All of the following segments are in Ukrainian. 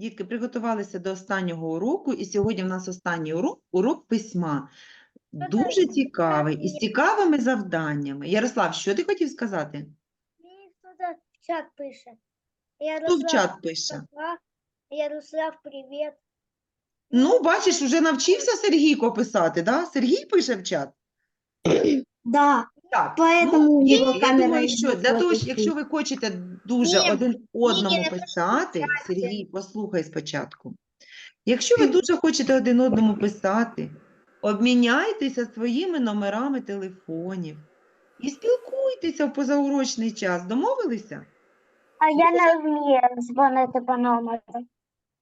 Дітки, приготувалися до останнього уроку, і сьогодні в нас останній урок – урок письма. Дуже цікавий і з цікавими завданнями. Ярослав, що ти хотів сказати? Мені хтось в чат пише. Хто в чат пише? Ярослав, привіт. Ну, бачиш, вже навчився Сергійко писати, да? Сергій пише в чат? Да. Так, Поэтому ну, дітки, я камера думаю, що для того, що якщо ви хочете дуже Ні, один одному не писати, Сергій, послухай спочатку. Якщо ви дуже хочете один одному писати, обміняйтеся своїми номерами телефонів і спілкуйтеся в позаурочний час. Домовилися? А я не вмію дзвонити по номеру.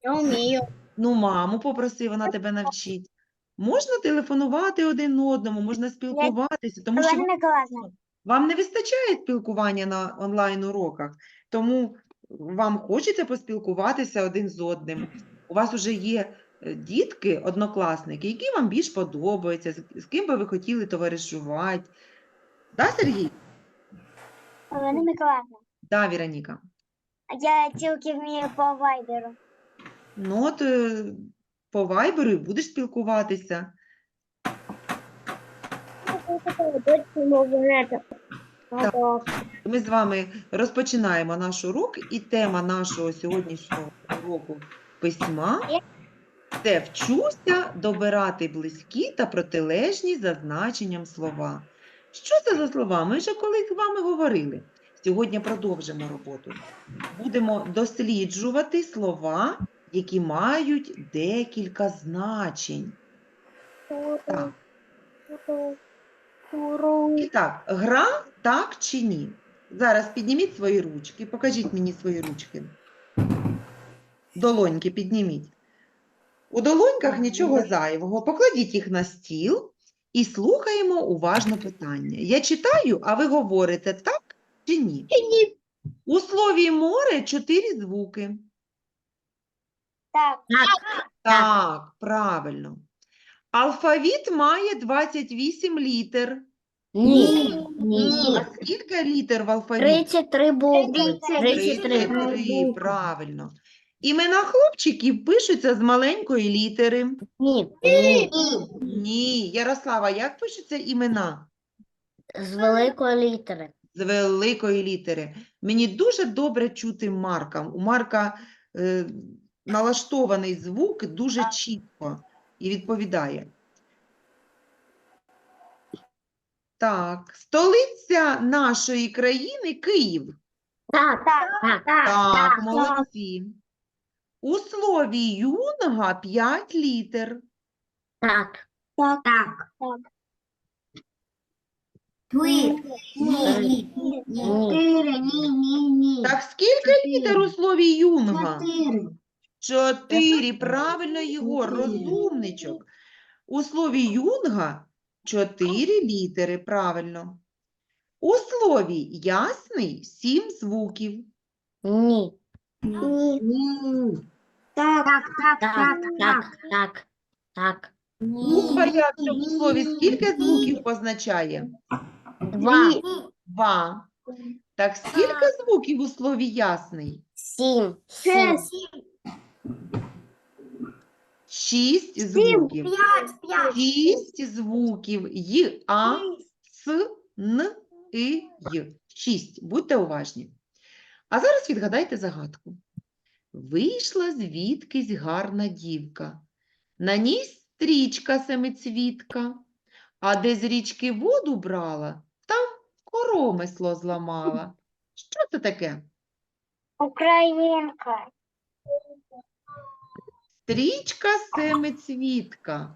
Я вмію. Ну, маму попроси, вона тебе навчить. Можна телефонувати один одному, можна спілкуватися, тому що Олена Миколаївна, Вам не вистачає спілкування на онлайн-уроках, тому вам хочеться поспілкуватися один з одним. У вас вже є е, дітки, однокласники, які вам більш подобаються, з, ким би ви хотіли товаришувати. Да, Сергій? Олена Миколаївна, Да, Віроніка. я тільки вмію по вайберу. Ну, от е, по вайберу і будеш спілкуватися. Ми з вами розпочинаємо наш урок, і тема нашого сьогоднішнього уроку письма це вчуся добирати близькі та протилежні за значенням слова. Що це за слова? Ми вже колись з вами говорили. Сьогодні продовжимо роботу. Будемо досліджувати слова, які мають декілька значень. Так. І так, гра так чи ні? Зараз підніміть свої ручки, покажіть мені свої ручки. Долоньки підніміть. У долоньках нічого зайвого. Покладіть їх на стіл і слухаємо уважно питання. Я читаю, а ви говорите так чи ні? У слові море чотири звуки. Так, Так, правильно. Алфавіт має 28 літер. Ні. А скільки літер в алфавіті? 33 букви. 33. 33, правильно. Імена хлопчиків пишуться з маленької літери. Ні. Ні. Ярослава, як пишуться імена? З великої літери. З великої літери. Мені дуже добре чути Марка. У Марка е, налаштований звук дуже чітко і відповідає. Так, столиця нашої країни Київ. Так, так, так, Так, молодці. У слові юнга 5 літер. так. так, так. Ні. Ні. Чотири, ні, ні, ні. Так скільки літер у слові юнга? Чотири. Правильно, Єгор, розумничок. У слові юнга чотири літери, правильно. У слові ясний сім звуків. Ні. Ні. Так, так, Так, так, так, так. Буква «я» в цьому слові скільки звуків позначає? Два. Два. Так скільки звуків у слові ясний? Сім. Сім. Шість звуків. Шість звуків. Й, А, С, Н, І, Й. Шість. Будьте уважні. А зараз відгадайте загадку. Вийшла звідкись гарна дівка. На ній стрічка семицвітка, а де з річки воду брала, там коромисло зламала. Що це таке? Українка. Стрічка семицвітка.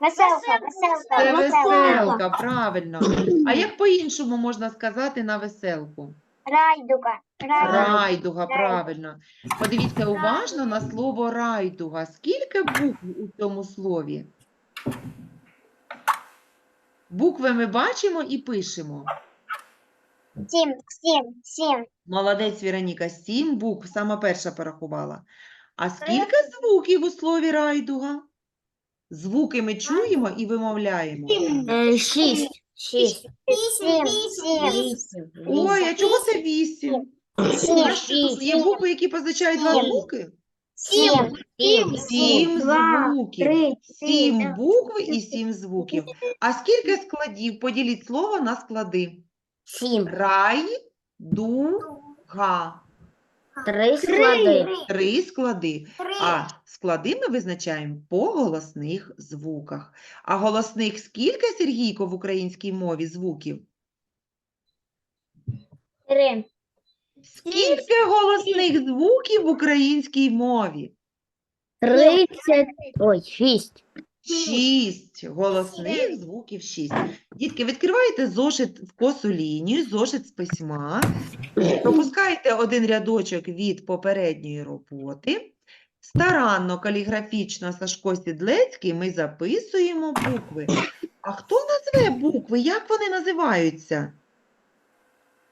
Веселка, веселка, Це веселка. правильно. А як по-іншому можна сказати на веселку? Райдуга. Райдуга. Райдуга, правильно. Подивіться уважно на слово райдуга. Скільки букв у цьому слові? Букви ми бачимо і пишемо. Сім, сім, сім. Молодець, Віроніка, сім букв, сама перша порахувала. А скільки звуків у слові райдуга? Звуки ми чуємо і вимовляємо. Е, Шість. Шість. Сім, сім. Вісім. Ой, а чого це вісім? У нас Шість. Є букви, які позначають два звуки? Сім. Сім. Сім звуків. Сім букв і сім звуків. А скільки складів? Поділіть слово на склади. Сім. Рай, ду, га. Три склади. Три склади. А склади ми визначаємо по голосних звуках. А голосних скільки, Сергійко, в українській мові звуків? Три. Скільки голосних звуків в українській мові? Тридцять. Ой, шість. Шість голосних звуків шість. Дітки, відкриваєте зошит в косу лінію, зошит з письма, пропускаєте один рядочок від попередньої роботи. Старанно, каліграфічно, Сашко Сідлецький, ми записуємо букви. А хто назве букви? Як вони називаються?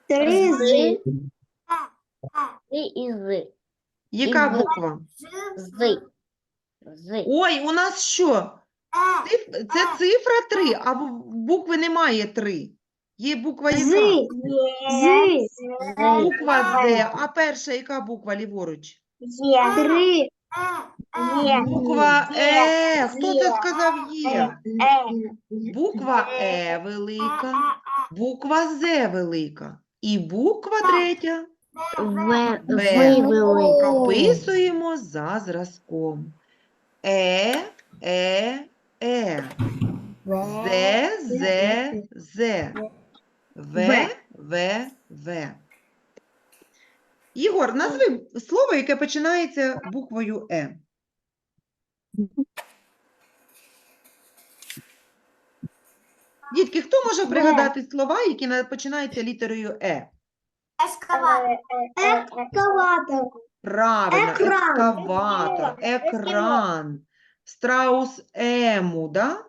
Три. З. І з. Яка буква? З. З. Ой, у нас що? Циф- Це цифра 3, а в- букви немає 3. Є буква яка? З. Буква З. А перша яка буква ліворуч? Є. Три. Є. Буква Е. Хто це сказав є? Е. Буква Е велика, буква З велика. І буква третя В. В. В велика. прописуємо за зразком. Е, Е, Е. З, З, З. В, В, В. Ігор, назви слово, яке починається буквою Е. Дітки, хто може пригадати слова, які починаються літерою Е? Екскаватор. Правильно, Екран. екскаватор, екран, страус ему, да?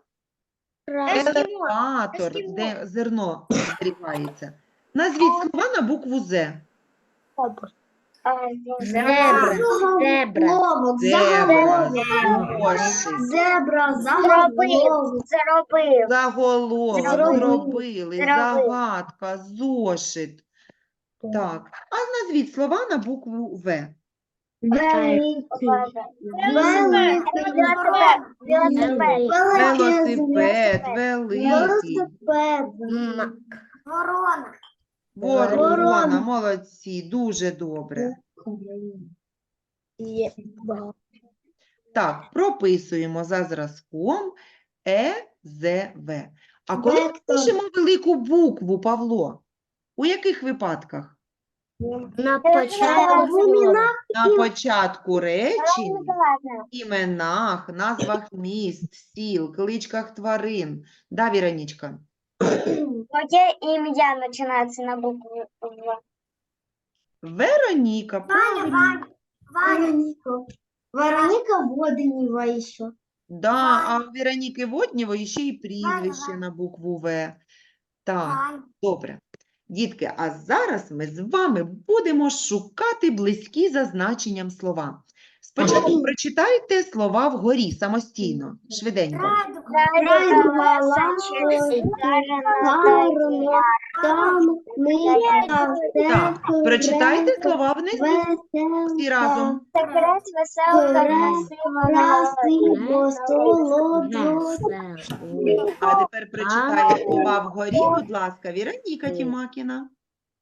Елеватор, де зерно зберігається. Назвіть слова на букву З. Зебра. Зебра. Заголовок. Зебра, Заголовок. Зебра. Заголовок. Заробив. заголовок, Зробили. зробили, Зробили. загадка, зошит. Так, а назвіть слова на букву В. Великий. Великий. Велосипед, великий. Велосипед. Ворона. Ворона, Ворона. молодці, дуже добре. Так, прописуємо за зразком Е, З, В. А коли ми пишемо велику букву, Павло, у яких випадках? На початку слова. На початку речень, іменах, назвах міст, сіл, кличках тварин. Да, Віронічка? Моє ім'я починається на букву В. Вероніка, правильно. Вероніка. Вероніка Воденєва ще. Да, а у Вероніки Воднєвої ще й прізвище на букву В. Так, добре. Дітки, а зараз ми з вами будемо шукати близькі за значенням слова. Спочатку прочитайте слова вгорі самостійно, швиденько. Так, прочитайте слова внизу всі разом. А тепер прочитайте слова вгорі, будь ласка, Віроніка Тімакіна.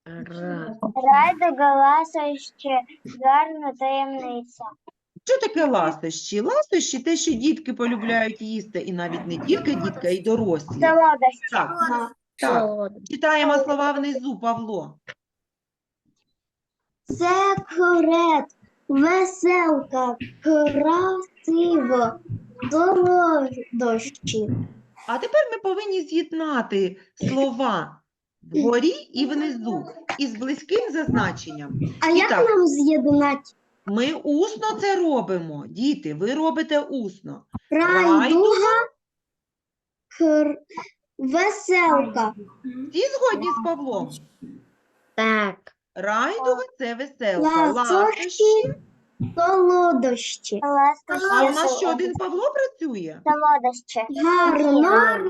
Ра. Райда галасаще, гарна таємниця. Що таке ласощі? Ласощі – те, що дітки полюбляють їсти, і навіть не тільки дітки, а й дорослі. Солодощі. Так, так. Читаємо слова внизу, Павло. Секрет, веселка, красиво, солодощі. А тепер ми повинні з'єднати слова вгорі і внизу із близьким зазначенням. А І як так. нам з'єднати? Ми усно це робимо. Діти, ви робите усно. Райдуга, кр... веселка. Всі згодні з Павлом? Так. Райдуга – це веселка. Ласощі. Ласощі Солодощі. А у нас ще один Павло працює? Солодощі. Гарно.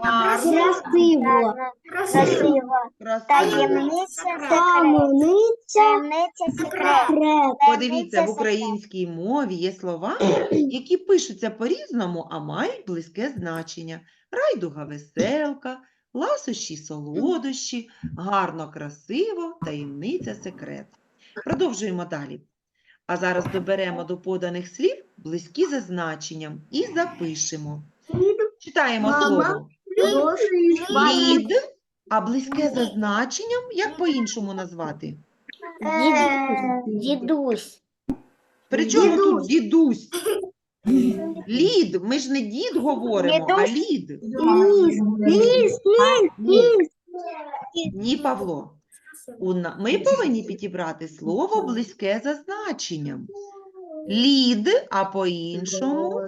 Гарно. Красиво. Красиво. Красиво. Таємниця Таємниця. Таємниця секрет. Подивіться, в українській мові є слова, які пишуться по-різному, а мають близьке значення. Райдуга веселка, ласощі солодощі, гарно красиво, таємниця секрет. Продовжуємо далі. А зараз доберемо до поданих слів близькі за значенням і запишемо. Читаємо Мама. слово. Лід, а близьке за значенням, як по-іншому назвати? Дідусь. Дідусь. При чому тут дідусь? Лід, ми ж не дід говоримо, а лід. Ліс. Ліс. Ліс. Ні, Павло. У на- Ми повинні підібрати слово близьке за значенням. Лід, а по-іншому.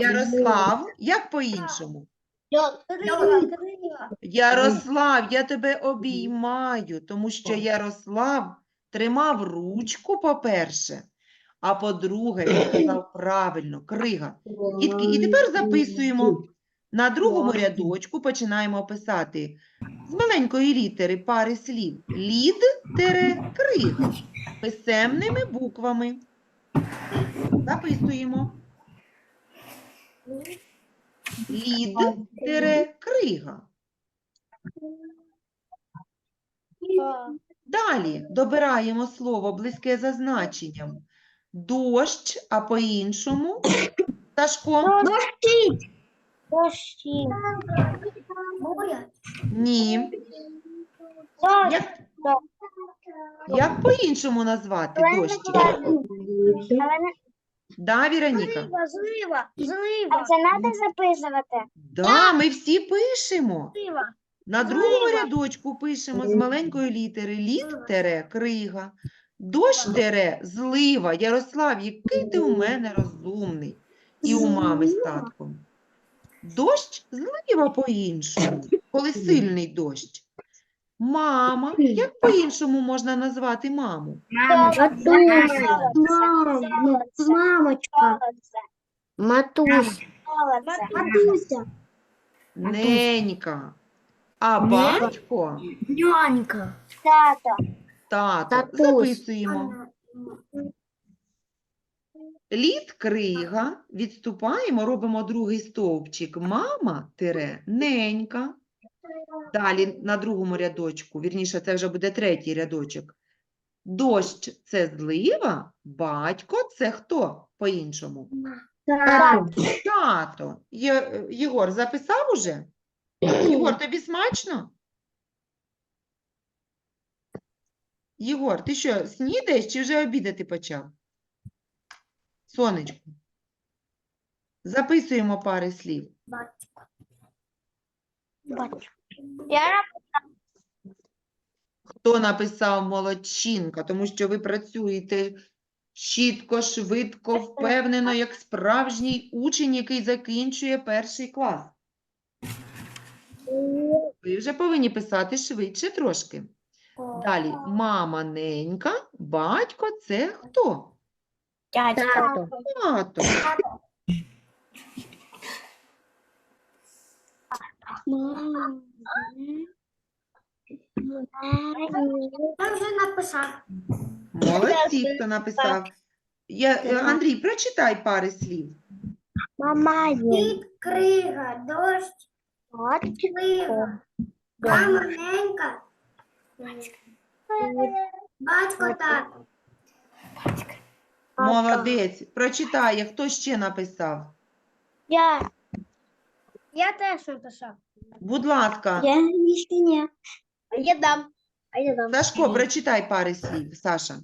Ярослав, як по-іншому? Ярослав, я тебе обіймаю, тому що Ярослав тримав ручку, по-перше, а по-друге, він сказав правильно, крига. Дітки, і тепер записуємо на другому рядочку, починаємо писати з маленької літери пари слів лід тере крига писемними буквами. Записуємо. Лід тере крига. Далі добираємо слово близьке за значенням. Дощ, а по-іншому. Сашко? Дощі. Ні. Як, як по-іншому назвати дощик? Да, Віроніка? Злива. Злива. А це треба записувати? Да, ми всі пишемо. Злива. На другому рядочку пишемо з маленької літери лід тере крига. Дощ тере злива. Ярослав, який ти у мене розумний. І у мами з татком. Дощ злива по-іншому, коли сильний дощ. Мама. Як по-іншому можна назвати маму? Мамочка. Матусь. Матуся. Ненька. А батько Нянька. Тато. тато. Записуємо. Лід крига. Відступаємо, робимо другий стовпчик. Мама тире ненька. Далі на другому рядочку, вірніше, це вже буде третій рядочок. Дощ це злива, батько це хто по-іншому? Тато. Тато. Є- Єгор, записав уже? Єгор, тобі смачно? Єгор, ти що, снідаєш чи вже обідати почав? Сонечко. Записуємо пари слів. Я Хто написав молодчинка, тому що ви працюєте чітко, швидко, впевнено, як справжній учень, який закінчує перший клас. Ви вже повинні писати швидше трошки. Далі, мама ненька, батько це хто? Тато. Тато. Я вже написав. Молодці, хто написав. Я, е, Андрій, прочитай пари слів. Мама є. Лід, крига, дощ, слива, мама, ненька, батько, тато. Молодець. Прочитай, хто ще написав. Я. Я теж написав. Будь ласка, Я ще ні. А я дам. А я дам. Сашко, прочитай пари слів. Саша.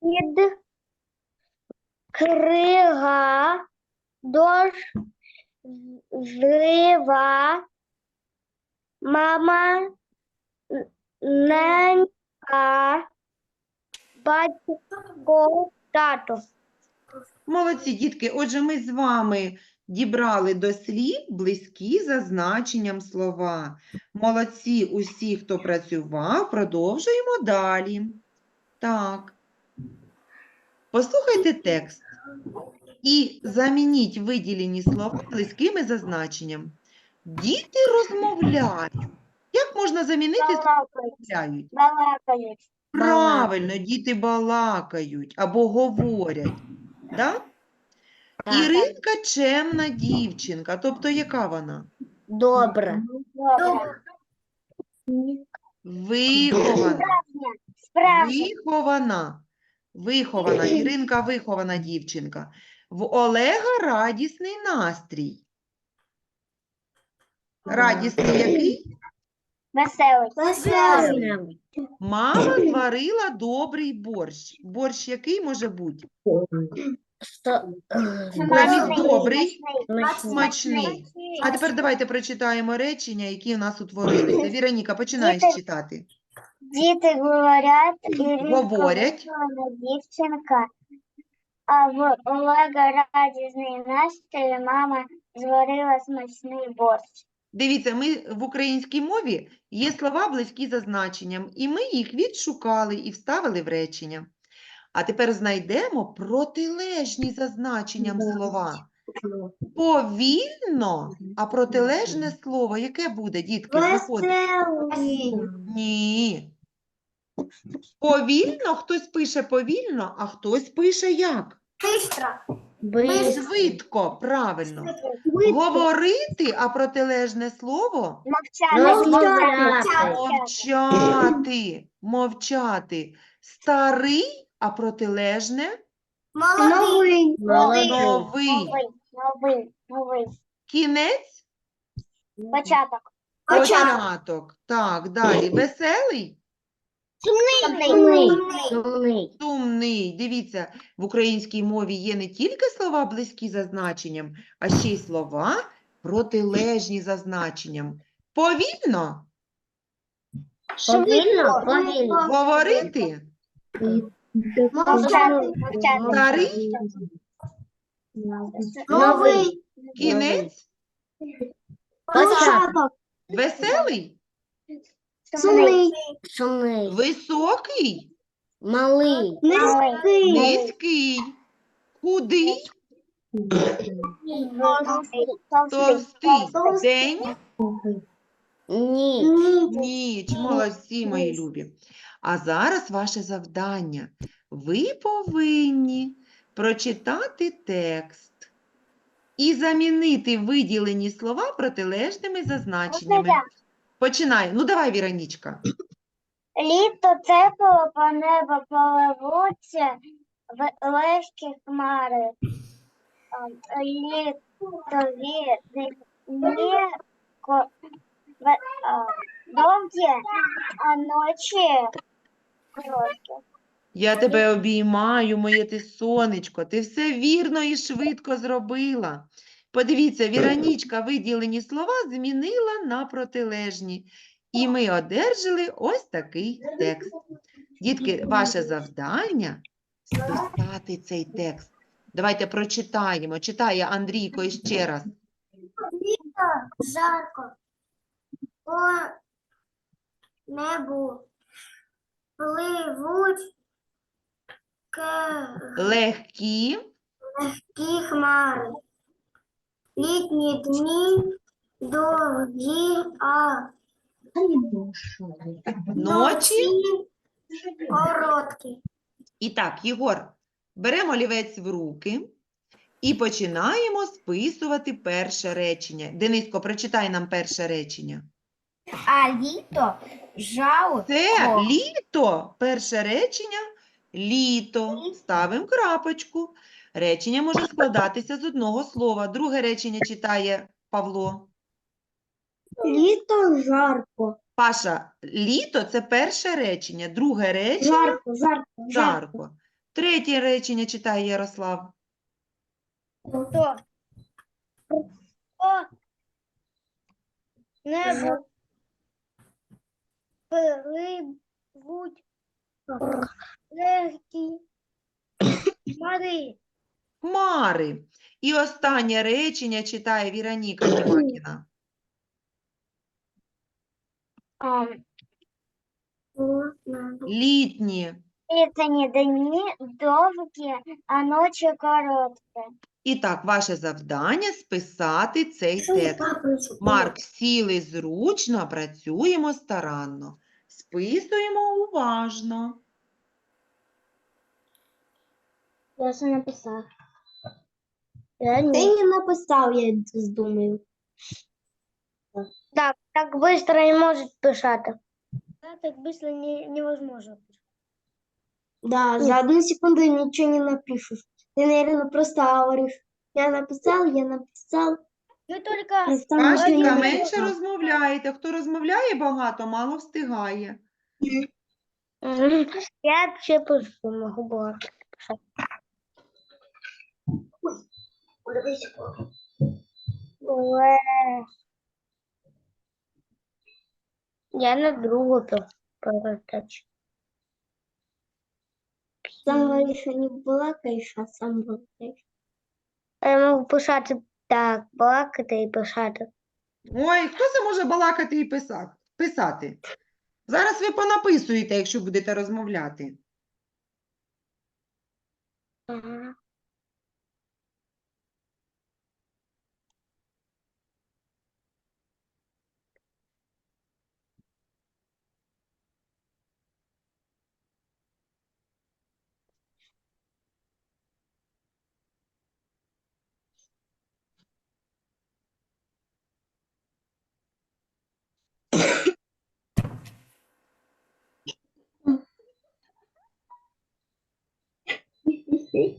Під крига, дощ, злива, мама, ненька, батько, тато. Молодці, дітки. Отже, ми з вами дібрали до слів близькі за значенням слова. Молодці усі, хто працював, продовжуємо далі. Так. Послухайте текст і замініть виділені слова близькими за значенням. Діти розмовляють. Як можна замінити слово розмовляють? Балакають. Правильно, діти балакають або говорять. Да? Так. Іринка чемна дівчинка. Тобто, яка вона? Добре. Вихована. Вихована. Вихована. Іринка вихована дівчинка. В Олега радісний настрій. Радісний який? Веселий. Веселий. Мама зварила добрий борщ. Борщ який може бути? Е, добрий, смачний. А тепер давайте прочитаємо речення, які в нас утворилися. Віроніка, починаєш Діти- читати. Діти говорять, Говорять. дівчинка, а в Олега радісний настрій, мама зварила смачний борщ. Дивіться, ми в українській мові є слова близькі за значенням, і ми їх відшукали і вставили в речення. А тепер знайдемо протилежні за значенням слова. Повільно, а протилежне слово яке буде, дітки? Знаходимо. Ні. Повільно хтось пише повільно, а хтось пише як? Бистро. Бис- Швидко, правильно. Говорити, а протилежне слово Мовчати. Мовчати. Мовчати. Старий, а протилежне Молодий. Молодий. новий. Новий, новий, новий. Кінець Початок. початок. Так, далі. Веселий, Сумний. Сумний. сумний. Дивіться, в українській мові є не тільки слова близькі за значенням, а ще й слова протилежні за значенням. Повільно Повільно, повільно. говорити, Мовчати. Мовчати. Старий? Новий. кінець, Початок. веселий, Сумний. Сумний. високий, Малий. Низький. низький, худий, Товстий. День Ні. Ніч, молодці, мої любі. А зараз ваше завдання. Ви повинні прочитати текст і замінити виділені слова протилежними зазначеннями. я? Починай. Ну, давай, Віронічка. Літо тепло по небу поливуться в легкі хмари. Літові дні ко- ве- а, довгі, а ночі короткі. Я тебе обіймаю, моє ти сонечко. Ти все вірно і швидко зробила. Подивіться, Віронічка виділені слова змінила на протилежні. І ми одержали ось такий текст. Дітки, ваше завдання списати цей текст. Давайте прочитаємо. Читає Андрійко іще раз. Літо жарко. По небу пливуть Легкі, легкі хмари. Літні дні довгі, а ночі. короткі. І так, Єгор, беремо олівець в руки і починаємо списувати перше речення. Дениско, прочитай нам перше речення. А літо жало. Це літо. Перше речення літо. Ставимо крапочку. Речення може складатися з одного слова. Друге речення читає Павло. Літо жарко. Паша, літо це перше речення. Друге речення Жарко, жарко, жарко. Третє речення читає Ярослав. Хто? О, небо пливуть легкі хмари. Хмари. І останнє речення читає Віроніка Тімакіна. Літні Літні дні довгі, а ночі короткі. І так, ваше завдання списати цей текст. Марк, сіли зручно, працюємо старанно. Списуємо уважно. Я все написав. Я Ти ні. не написав, я думаю. Так, так быстро не может писати. Да, так быстро не, невозможно. Да, за одну секунду ничего не напишешь. Ты, наверное, просто говоришь, я написал, я написал. Ну только а там ничего не Катька, написал. менше розмовляєте. Хто розмовляє багато, мало встигає. Мгм. я вообще пишу, могу было. Уэ. Я на другу то перетачу. Сам говоришь, не балакаешь, а сам балакаешь. Я можу писати так, балакати і писати. Ой, хто це може балакати і писати? писати? Зараз ви понаписуєте, якщо будете розмовляти. Ага. Ты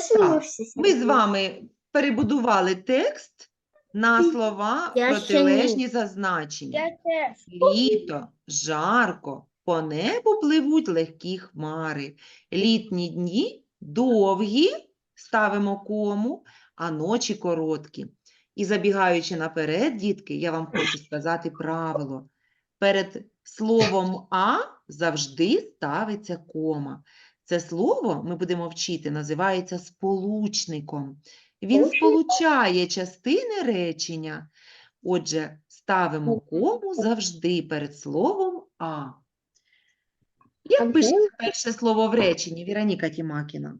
смеешься, Ми з вами перебудували текст на слова Я ще протилежні за значенням. Я теж. Літо, жарко, по небу пливуть легкі хмари. Літні дні довгі, ставимо кому, а ночі короткі. І забігаючи наперед, дітки, я вам хочу сказати правило. Перед словом А завжди ставиться кома. Це слово ми будемо вчити, називається сполучником. Він сполучає частини речення. Отже, ставимо кому завжди перед словом А. Як пишеться перше слово в реченні, Віроніка Тімакіна?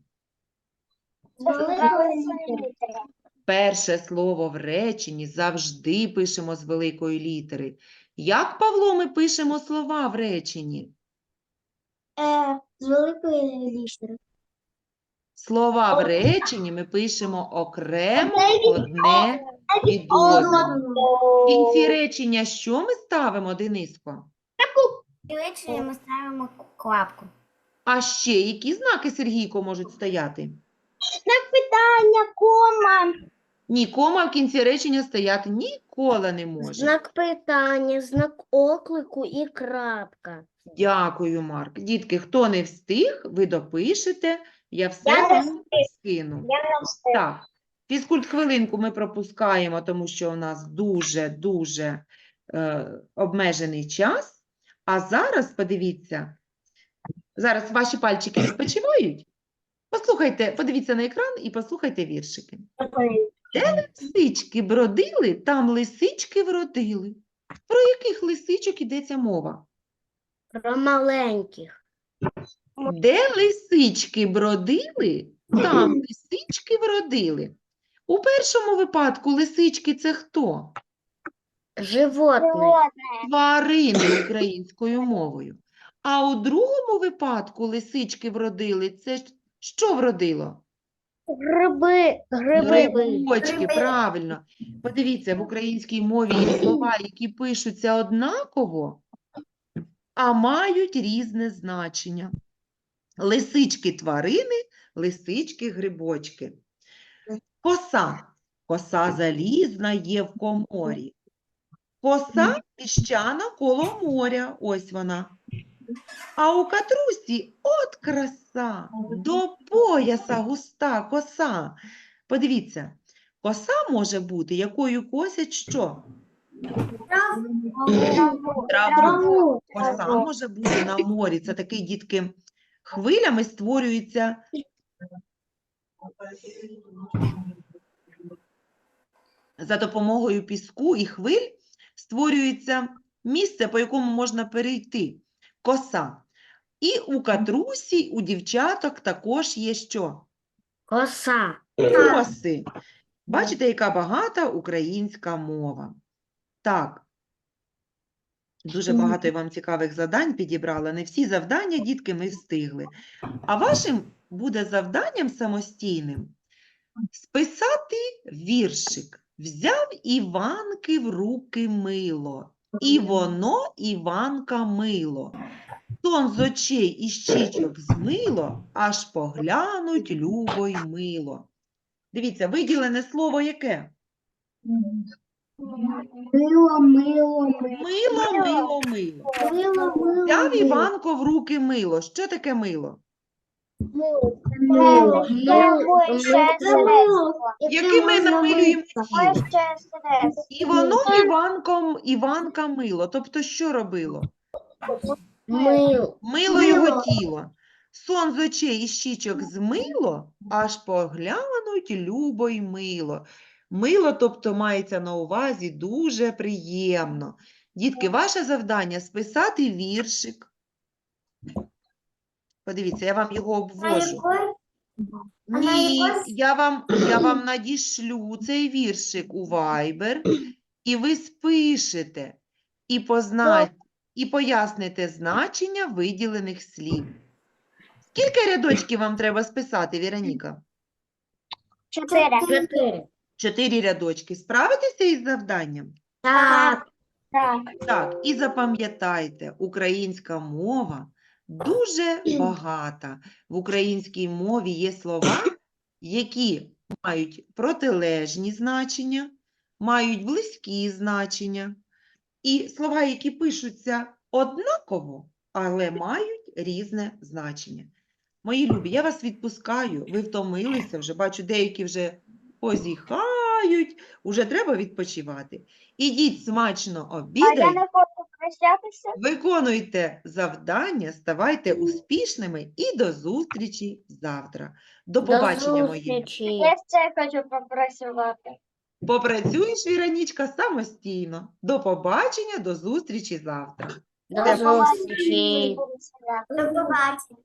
Перше слово в реченні завжди пишемо з великої літери. Як, Павло, ми пишемо слова в реченні? Е, з великої літери. Слова в реченні ми пишемо окремо одне від одного. В кінці речення що ми ставимо, Дениско? Речення ми ставимо клапку. А ще які знаки, Сергійко, можуть стояти? Знак Питання, кома. Ні, кома в кінці речення стояти ніколи не може. Знак питання, знак оклику і крапка. Дякую, Марк. Дітки, хто не встиг, ви допишете, я все Я не вам скину. Так, фізкульт хвилинку ми пропускаємо, тому що у нас дуже-дуже е, обмежений час. А зараз, подивіться, зараз ваші пальчики відпочивають. Послухайте, подивіться на екран і послухайте віршики. Де Лисички бродили, там лисички вродили. Про яких лисичок йдеться мова? Про маленьких. Де лисички бродили, там лисички вродили. У першому випадку лисички це хто? Животне. Тварини українською мовою. А у другому випадку лисички вродили, це що вродило? Гриби. Гриби. Грибочки, правильно. Подивіться, в українській мові є слова, які пишуться однаково, а мають різне значення. Лисички тварини, лисички грибочки. Коса. Коса залізна є в коморі. Коса піщана коло моря. Ось вона. А у катрусі от краса, до пояса густа коса. Подивіться, коса може бути, якою косять що? Траву. Коса може бути на морі. Це такий, дітки, хвилями створюється за допомогою піску і хвиль створюється місце, по якому можна перейти. Коса. І у катрусі, у дівчаток також є що? Коса. Коси. Бачите, яка багата українська мова. Так. Дуже багато я вам цікавих завдань підібрала. Не всі завдання, дітки, ми встигли. А вашим буде завданням самостійним списати віршик. Взяв Іванки в руки мило, і воно Іванка мило. Тон з очей і щічок змило, аж поглянуть любо й мило. Дивіться, виділене слово яке? Мило, мило, мило. Мило, мило, мило. Мило, мило, Взяв мило. Іванко в руки мило. Що таке мило? Мило. Мило. Мило. Мило, Яке ми намилюємо тіло? І воно Іванком, Іванка мило. Тобто що робило? Мил. Мило його тіло. Сон з очей і щічок змило, аж поглянуть любо й мило. Мило, тобто, мається на увазі дуже приємно. Дітки, ваше завдання списати віршик. Подивіться, я вам його обвожу. Ні, я вам, я вам надішлю цей віршик у Viber, і ви спишете і, позна... і поясните значення виділених слів. Скільки рядочків вам треба списати, Віроніка? Чотири. Чотири. Рядочки. Справитеся із завданням? Так. Так. Так, і запам'ятайте, українська мова дуже багата. В українській мові є слова, які мають протилежні значення, мають близькі значення, і слова, які пишуться однаково, але мають різне значення. Мої любі, я вас відпускаю, ви втомилися вже, бачу, деякі вже позіхають, уже треба відпочивати. Ідіть смачно А я обідайте. не хочу прощатися. Виконуйте завдання, ставайте успішними і до зустрічі завтра. До побачення, До мої. Я ще хочу попрацювати. Попрацюєш, Віронічка, самостійно. До побачення, до зустрічі завтра. До зустрічі. До побачення.